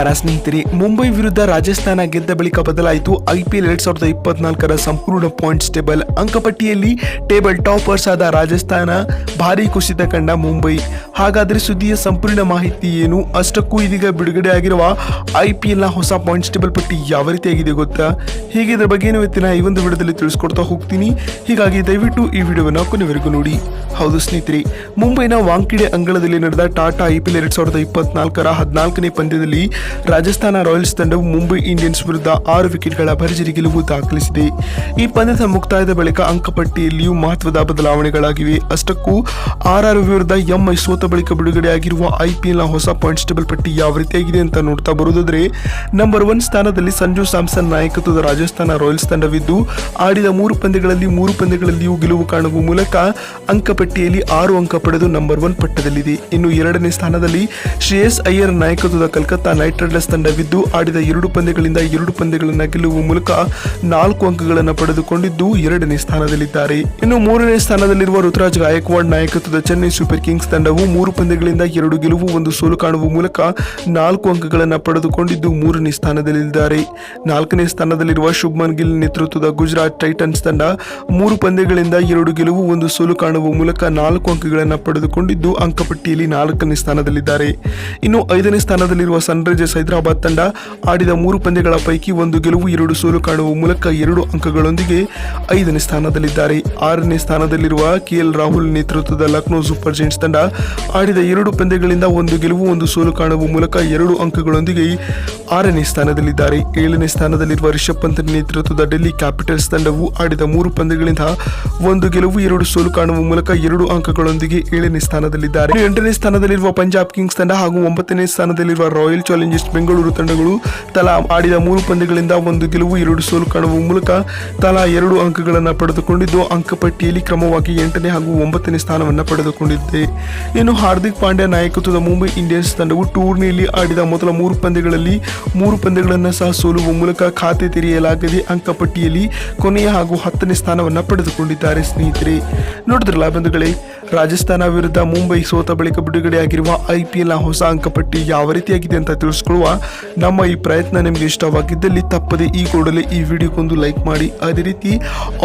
ನಮಸ್ಕಾರ ಸ್ನೇಹಿತರೆ? ಮುಂಬೈ ವಿರುದ್ಧ ರಾಜಸ್ಥಾನ ಗೆದ್ದ ಬಳಿಕ ಬದಲಾಯಿತು. ಐಪಿಎಲ್ ಎರಡ್ ಸಾವಿರದ ಇಪ್ಪತ್ನಾಲ್ಕರ ಸಂಪೂರ್ಣ ಪಾಯಿಂಟ್ಸ್ ಟೇಬಲ್ ಅಂಕಪಟ್ಟಿಯಲ್ಲಿ ಟೇಬಲ್ ಟಾಪರ್ಸ್ ಆದ ರಾಜಸ್ಥಾನ ಭಾರಿ ಕುಸಿತ ಕಂಡ ಮುಂಬೈ. ಹಾಗಾದರೆ ಸುದ್ದಿಯ ಸಂಪೂರ್ಣ ಮಾಹಿತಿ ಏನು? ಅಷ್ಟಕ್ಕೂ ಇದೀಗ ಬಿಡುಗಡೆ ಆಗಿರುವ ಐಪಿಎಲ್ನ ಹೊಸ ಪಾಯಿಂಟ್ಸ್ ಟೇಬಲ್ ಪಟ್ಟಿ ಯಾವ ರೀತಿಯಾಗಿದೆ ಗೊತ್ತಾ? ಹೀಗೆ ಇದರ ಬಗ್ಗೆ ಇವತ್ತಿನ ಈ ಒಂದು ವಿಡಿಯೋದಲ್ಲಿ ತಿಳಿಸ್ಕೊಡ್ತಾ ಹೋಗ್ತೀನಿ. ಹೀಗಾಗಿ ದಯವಿಟ್ಟು ಈ ವಿಡಿಯೋವನ್ನು ಕೊನೆವರೆಗೂ ನೋಡಿ. ಹೌದು ಸ್ನೇಹಿತರೆ, ಮುಂಬೈನ ವಾಂಕಿಡೆ ಅಂಗಳದಲ್ಲಿ ನಡೆದ ಟಾಟಾ ಐಪಿಎಲ್ ಎರಡ್ ಸಾವಿರದ ಇಪ್ಪತ್ನಾಲ್ಕರ ಹದಿನಾಲ್ಕನೇ ಪಂದ್ಯದಲ್ಲಿ ರಾಜಸ್ಥಾನ ರಾಯಲ್ಸ್ ತಂಡವು ಮುಂಬೈ ಇಂಡಿಯನ್ಸ್ ವಿರುದ್ಧ ಆರು ವಿಕೆಟ್ಗಳ ಭರ್ಜರಿ ಗೆಲುವು ದಾಖಲಿಸಿದೆ. ಈ ಪಂದ್ಯದ ಮುಕ್ತಾಯದ ಬಳಿಕ ಅಂಕಪಟ್ಟಿಯಲ್ಲಿಯೂ ಮಹತ್ವದ ಬದಲಾವಣೆಗಳಾಗಿವೆ. ಅಷ್ಟಕ್ಕೂ ಆರ್ಆರ್ ವಿರುದ್ಧ ಎಂಐ ಸೋತ ಬಳಿಕ ಬಿಡುಗಡೆಯಾಗಿರುವ ಐಪಿಎಲ್ನ ಹೊಸ ಪಾಯಿಂಟ್ಸ್ ಟೇಬಲ್ ಪಟ್ಟಿ ಯಾವ ರೀತಿಯಾಗಿದೆ ಅಂತ ನೋಡ್ತಾ ಬರುವುದಾದ್ರೆ, ನಂಬರ್ ಒನ್ ಸ್ಥಾನದಲ್ಲಿ ಸಂಜು ಸ್ಯಾಮ್ಸನ್ ನಾಯಕತ್ವದ ರಾಜಸ್ಥಾನ ರಾಯಲ್ಸ್ ತಂಡವಿದ್ದು, ಆಡಿದ ಮೂರು ಪಂದ್ಯಗಳಲ್ಲಿ ಮೂರು ಪಂದ್ಯಗಳಲ್ಲಿಯೂ ಗೆಲುವು ಕಾಣುವ ಮೂಲಕ ಅಂಕಪಟ್ಟಿಯಲ್ಲಿ ಆರು ಅಂಕ ಪಡೆದು ನಂಬರ್ ಒನ್ ಪಟ್ಟದಲ್ಲಿದೆ. ಇನ್ನು ಎರಡನೇ ಸ್ಥಾನದಲ್ಲಿ ಶ್ರೇಯಸ್ ಅಯ್ಯರ್ ನಾಯಕತ್ವದ ಕಲ್ಕತ್ತಾ ನೈಟ್ ರೈಡರ್ಸ್ ತಂಡವಿದ್ದು ಆಡಿದ ಎರಡು ಪಂದ್ಯಗಳಿಂದ ಎರಡು ಪಂದ್ಯಗಳನ್ನು ಗೆಲ್ಲುವ ಮೂಲಕ ನಾಲ್ಕು ಅಂಕಗಳನ್ನು ಪಡೆದುಕೊಂಡಿದ್ದು ಎರಡನೇ ಸ್ಥಾನದಲ್ಲಿದ್ದಾರೆ. ಇನ್ನು ಮೂರನೇ ಸ್ಥಾನದಲ್ಲಿರುವ ಋತುರಾಜ್ ಗಾಯಕ್ವಾಡ್ ನಾಯಕತ್ವದ ಚೆನ್ನೈ ಸೂಪರ್ ಕಿಂಗ್ಸ್ ತಂಡವು ಮೂರು ಪಂದ್ಯಗಳಿಂದ ಎರಡು ಗೆಲುವು, ಒಂದು ಸೋಲು ಕಾಣುವ ಮೂಲಕ ನಾಲ್ಕು ಅಂಕಗಳನ್ನು ಪಡೆದುಕೊಂಡಿದ್ದು ಮೂರನೇ ಸ್ಥಾನದಲ್ಲಿದ್ದಾರೆ. ನಾಲ್ಕನೇ ಸ್ಥಾನದಲ್ಲಿರುವ ಶುಭ್ಮನ್ ಗಿಲ್ ನೇತೃತ್ವದ ಗುಜರಾತ್ ಟೈಟನ್ಸ್ ತಂಡ ಮೂರು ಪಂದ್ಯಗಳಿಂದ ಎರಡು ಗೆಲುವು, ಒಂದು ಸೋಲು ಕಾಣುವ ಮೂಲಕ ನಾಲ್ಕು ಅಂಕಗಳನ್ನು ಪಡೆದುಕೊಂಡಿದ್ದು ಅಂಕಪಟ್ಟಿಯಲ್ಲಿ ನಾಲ್ಕನೇ ಸ್ಥಾನದಲ್ಲಿದ್ದಾರೆ. ಇನ್ನು ಐದನೇ ಸ್ಥಾನದಲ್ಲಿರುವ ಸನ್ರೈಸರ್ಸ್ ಹೈದರಾಬಾದ್ ತಂಡ ಆಡಿದ ಮೂರು ಪಂದ್ಯಗಳ ಪೈಕಿ ಒಂದು ಗೆಲುವು, ಎರಡು ಸೋಲು ಕಾಣುವ ಮೂಲಕ ಎರಡು ಅಂಕಗಳೊಂದಿಗೆ ಐದನೇ ಸ್ಥಾನದಲ್ಲಿದ್ದಾರೆ. ಆರನೇ ಸ್ಥಾನದಲ್ಲಿರುವ ಕೆಎಲ್ ರಾಹುಲ್ ನೇತೃತ್ವದ ಲಕ್ನೋ ಸೂಪರ್ ಜೈಂಟ್ಸ್ ತಂಡ ಆಡಿದ ಎರಡು ಪಂದ್ಯಗಳಿಂದ ಒಂದು ಗೆಲುವು, ಒಂದು ಸೋಲು ಕಾಣುವ ಮೂಲಕ ಎರಡು ಅಂಕಗಳೊಂದಿಗೆ ಆರನೇ ಸ್ಥಾನದಲ್ಲಿದ್ದಾರೆ. ಏಳನೇ ಸ್ಥಾನದಲ್ಲಿರುವ ರಿಷಬ್ ಪಂತ್ ನೇತೃತ್ವದ ಡೆಲ್ಲಿ ಕ್ಯಾಪಿಟಲ್ಸ್ ತಂಡವು ಆಡಿದ ಮೂರು ಪಂದ್ಯಗಳಿಂದ ಒಂದು ಗೆಲುವು, ಎರಡು ಸೋಲು ಕಾಣುವ ಮೂಲಕ ಎರಡು ಅಂಕಗಳೊಂದಿಗೆ ಏಳನೇ ಸ್ಥಾನದಲ್ಲಿದ್ದಾರೆ. ಎಂಟನೇ ಸ್ಥಾನದಲ್ಲಿರುವ ಪಂಜಾಬ್ ಕಿಂಗ್ಸ್ ತಂಡ ಹಾಗೂ ಒಂಬತ್ತನೇ ಸ್ಥಾನದಲ್ಲಿರುವ ರಾಯಲ್ ಚಾಲೆಂಜರ್ಸ್ ಬೆಂಗಳೂರು ತಂಡಗಳು ತಲಾ ಆಡಿದ ಮೂರು ಪಂದ್ಯಗಳಿಂದ ಒಂದು ಗೆಲುವು, ಎರಡು ಸೋಲು ಕಾಣುವ ಮೂಲಕ ತಲಾ ಎರಡು ಅಂಕಗಳನ್ನು ಪಡೆದುಕೊಂಡಿದ್ದು ಅಂಕಪಟ್ಟಿಯಲ್ಲಿ ಕ್ರಮವಾಗಿ ಎಂಟನೇ ಹಾಗೂ ಒಂಬತ್ತನೇ ಸ್ಥಾನವನ್ನು ಪಡೆದುಕೊಂಡಿದೆ. ಇನ್ನು ಹಾರ್ದಿಕ್ ಪಾಂಡ್ಯ ನಾಯಕತ್ವದ ಮುಂಬೈ ಇಂಡಿಯನ್ಸ್ ತಂಡವು ಟೂರ್ನಿಯಲ್ಲಿ ಆಡಿದ ಮೊದಲ ಮೂರು ಪಂದ್ಯಗಳಲ್ಲಿ ಮೂರು ಪಂದ್ಯಗಳನ್ನು ಸಹ ಸೋಲುವ ಮೂಲಕ ಖಾತೆ ತೆರೆಯಲಾಗದೆ ಅಂಕಪಟ್ಟಿಯಲ್ಲಿ ಕೊನೆಯ ಹಾಗೂ ಹತ್ತನೇ ಸ್ಥಾನವನ್ನು ಪಡೆದುಕೊಂಡಿದ್ದಾರೆ ಸ್ನೇಹಿತರೆ. ನೋಡಿದ್ರಲ್ಲ ಬಂಧುಗಳೇ, ರಾಜಸ್ಥಾನ ವಿರುದ್ಧ ಮುಂಬೈ ಸೋತ ಬಳಿಕ ಬಿಡುಗಡೆಯಾಗಿರುವ ಐ ಪಿ ಎಲ್ನ ಹೊಸ ಅಂಕಪಟ್ಟಿ ಯಾವ ರೀತಿಯಾಗಿದೆ ಅಂತ ತಿಳಿಸ್ಕೊಳ್ಳುವ. ನಮ್ಮ ಈ ಪ್ರಯತ್ನ ನಿಮಗೆ ಇಷ್ಟವಾಗಿದ್ದಲ್ಲಿ ತಪ್ಪದೆ ಈ ಕೂಡಲೇ ಈ ವಿಡಿಯೋಗೊಂದು ಲೈಕ್ ಮಾಡಿ. ಅದೇ ರೀತಿ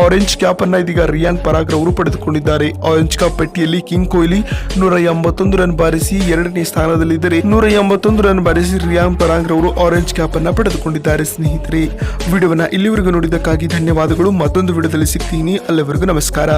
ಆರೆಂಜ್ ಕ್ಯಾಪ್ ಅನ್ನ ಇದೀಗ ರಿಯಾನ್ ಪರಾಗ್ ಅವರು ಪಡೆದುಕೊಂಡಿದ್ದಾರೆ. ಆರೆಂಜ್ ಕ್ಯಾಪ್ ಪಟ್ಟಿಯಲ್ಲಿ ಕಿಂಗ್ ಕೊಹ್ಲಿ ನೂರ ಎಂಬತ್ತೊಂದು ರನ್ ಬಾರಿಸಿ ಎರಡನೇ ಸ್ಥಾನದಲ್ಲಿದ್ದರೆ ನೂರ ಎಂಬತ್ತೊಂದು ರನ್ ಬಾರಿಸಿ ರಿಯಾನ್ ಪರಾಗ್ ಅವರು ಆರೆಂಜ್ ಕ್ಯಾಪ್ ಅನ್ನ ಪಡೆದುಕೊಂಡಿದ್ದಾರೆ. ಸ್ನೇಹಿತರೆ, ವಿಡಿಯೋವನ್ನ ಇಲ್ಲಿವರೆಗೂ ನೋಡಿದ್ದಕ್ಕಾಗಿ ಧನ್ಯವಾದಗಳು. ಮತ್ತೊಂದು ವಿಡಿಯೋದಲ್ಲಿ ಸಿಗ್ತೀನಿ. ಅಲ್ಲಿವರೆಗೂ ನಮಸ್ಕಾರ.